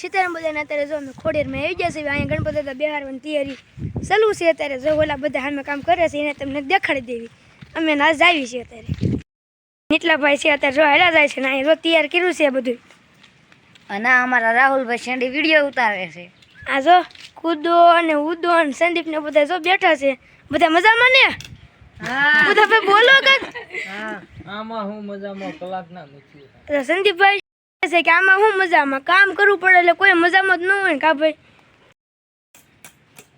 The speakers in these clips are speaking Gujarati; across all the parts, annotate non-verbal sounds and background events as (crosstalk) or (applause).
સીતારામ બધાને અત્યારે જો અમે ખોડેરમાં આવી ગયા છીએ અહીંયા ગણપતિ દાદા બિહારવાની તૈયારી ચાલુ છે. અત્યારે જો ઓલા બધા હામે કામ કરે છે એને તમને દેખાડી દેવી. અમે ના જાવી છીએ અત્યારે. નીટલાભાઈ છે અત્યારે જો હેલા જાય છે ને અહીંયા જો તૈયાર કર્યું છે બધું. અને અમારા રાહુલભાઈ શેંડી વીડિયો ઉતારે છે. આ જો કુદો અને ઉદો અને સંદીપ ને બધા જો બેઠા છે. બધા મજામાં ને? બધા ભાઈ બોલો કે આમાં હું મજામાં કલાક ના નથી સંદીપભાઈ? છે કે આમાં હું મજામાં? કામ કરવું પડે એટલે કોઈ મજામાં જ ન હોય ને કા ભાઈ?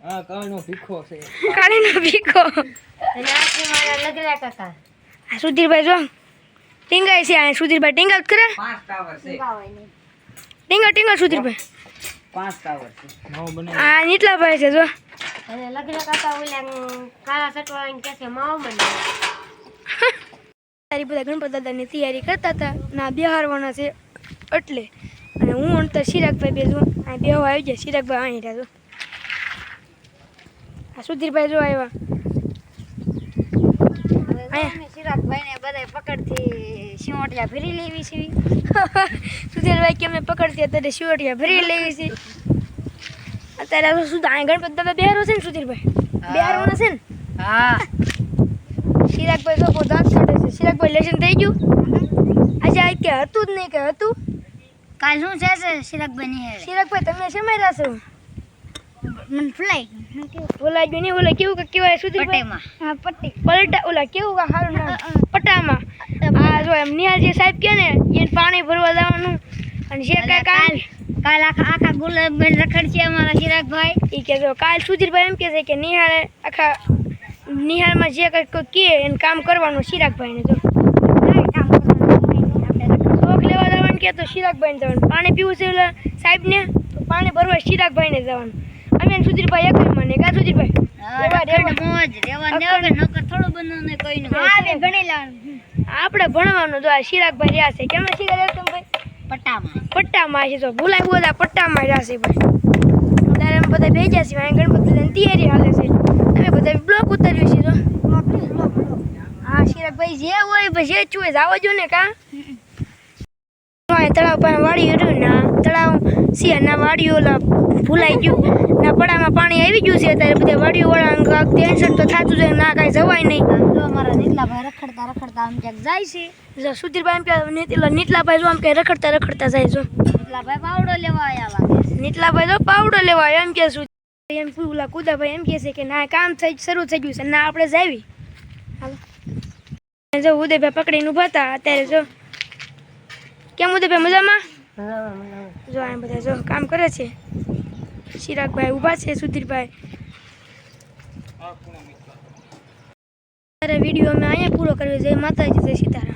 આ કાનો ભીખો છે. કાળીનો ભીખો. અને આ છે મારા લગડા કાકા. આ સુધીરભાઈ જો ટીંગાય છે આ સુધીરભાઈ. ટીંગા કરે? પાંચ ટાવર છે. ટીંગા ટીંગા સુધીરભાઈ. પાંચ ટાવર છે. નવ બને. આ નીટલાભાઈ છે જો. અને લગડા કાકા ઓલા કાળા સટવાળાને કહે છે માવ મને (laughs) તારી બધા ગણપત દાદાની તૈયારી કરતા હતા. ના બિહારવાના છે. એટલે. અને હું અંતર ચિરાગભાઈ બે છું અહીં બે આવી જાય ચિરાગભાઈ અહીં રહ્યા આ સુધીરભાઈ જો આવ્યા. ચિરાગભાઈ ને બધા પકડથી સિંહોટિયા ભરી લેવી છે. (laughs) સુધીરભાઈ કે અમે પકડતી અત્યારે શિવટિયા ભરી લેવી છે. અત્યારે શું અહીં ગણપત દાદા બિહારો છે ને સુધીરભાઈ? બિહારવાના છે ને? હા. ચિરાગભાઈ તો બહુ છે. ચિરાગભાઈ લેશન થઈ ગયું. આજે આ કે હતું જ નહીં કે હતું? કાલ શું છે છે ચિરાગભાઈ ની હેરે તમે શેમાં રહ્યા છો? મને ફ્લાઈ. ઓલા જો નહીં ઓલા કેવું કે કેવાય સુધી પટેમાં. હા પટ્ટી પલટા ઓલા કેવું કે સારું નામ? પટ્ટામાં આ જો એમ નિહાળજી સાહેબ કે ને એને પાણી ભરવા જવાનું. અને જે કાંઈ કાલ કાલ આખા આખા ગુલાબબેન રખડશે અમારા ચિરાગભાઈ એ કે જો કાલ સુધીરભાઈ એમ કે છે કે નિહાળે આખા નિહાળમાં જે કંઈક કોઈ કહે એને કામ કરવાનું ચિરાગભાઈને જો. જવાનું ચિરાગભાઈને જવાનું. પાણી પીવું છે સાહેબને તો પાણી ભરવા ચિરાગભાઈને જવાનું. અમે સુધીરભાઈ એક મને કા સુધીરભાઈ? આપણે ભણવાનું જો આ ચિરાગભાઈ રહ્યા છે. કેમ ચિરાગ એકદમ ભાઈ? પટ્ટામાં. પટ્ટામાં છે તો ભૂલાય બધા પટ્ટામાં રહ્યા છે ભાઈ. ત્યારે અમે બધા છીએ. ગણપતિ દાદાની તૈયારી હાલે છે. બધા બ્લોક ઉતાર્યું છે તો. હા જે હોય જે ચુએ આવો જો ને કા? તળાવ પાસે વાળ્યું રહ્યું ના તળાવ છે ના વાળ્યું ઓલા ભૂલાઈ ગયું. ના પડામાં પાણી આવી ગયું છે અત્યારે બધા વાળ્યું વાળા ટેન્શન તો થતું છે ના કાંઈ જવાય નહીં. તો અમારા નીતલાભાઈ રખડતા રખડતા આમ ક્યાંક જાય છે. જો સુધીરભાઈ એમ કે નીતલા નીતલાભાઈ જો આમ કે રખડતા રખડતા જાય છો નીતલાભાઈ પાવડો લેવા આવ્યા નીતલાભાઈ જો પાવડો લેવા આવ્યા એમ કે શું એમ પેલા કુદાભાઈ એમ કે છે કે ના કામ થઈ શરૂ થઈ ગયું છે. ના આપણે જાવી હાલો. જો ઉદયભાઈ પકડીને ઊભા હતા અત્યારે જો કેમ ઉદયભાઈ મજામાં? જો આ બધા જો કામ કરે છે. ચિરાગભાઈ ઊભા છે સુધીરભાઈ. અત્યારે વીડિયો અમે અહીંયા પૂરો કર્યો જય માતાજી જય સીતા